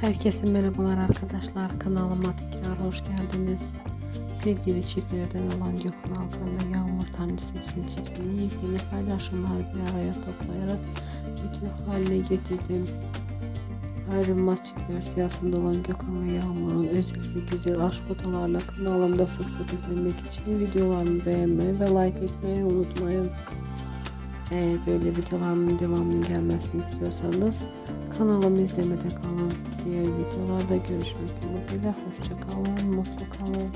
Herkese merhabalar arkadaşlar. Kanalıma tekrar hoş geldiniz. Sevgili çiftlerden olan Gökhan Alkan ve Yağmur Tanrısı Sevsin çiftini yepyeni paylaşımlar bir araya toplayarak video haline getirdim. Ayrılmaz çiftler siyasında olan Gökhan ve Yağmur'un özel ve güzel aşk fotolarla kanalımda sık sık izlemek için videolarımı beğenmeyi ve like etmeyi unutmayın. Eğer böyle videolarımın devamının gelmesini istiyorsanız kanalımı izlemede kalın. Diğer videolarda görüşmek umuduyla. Hoşça kalın, mutlu kalın.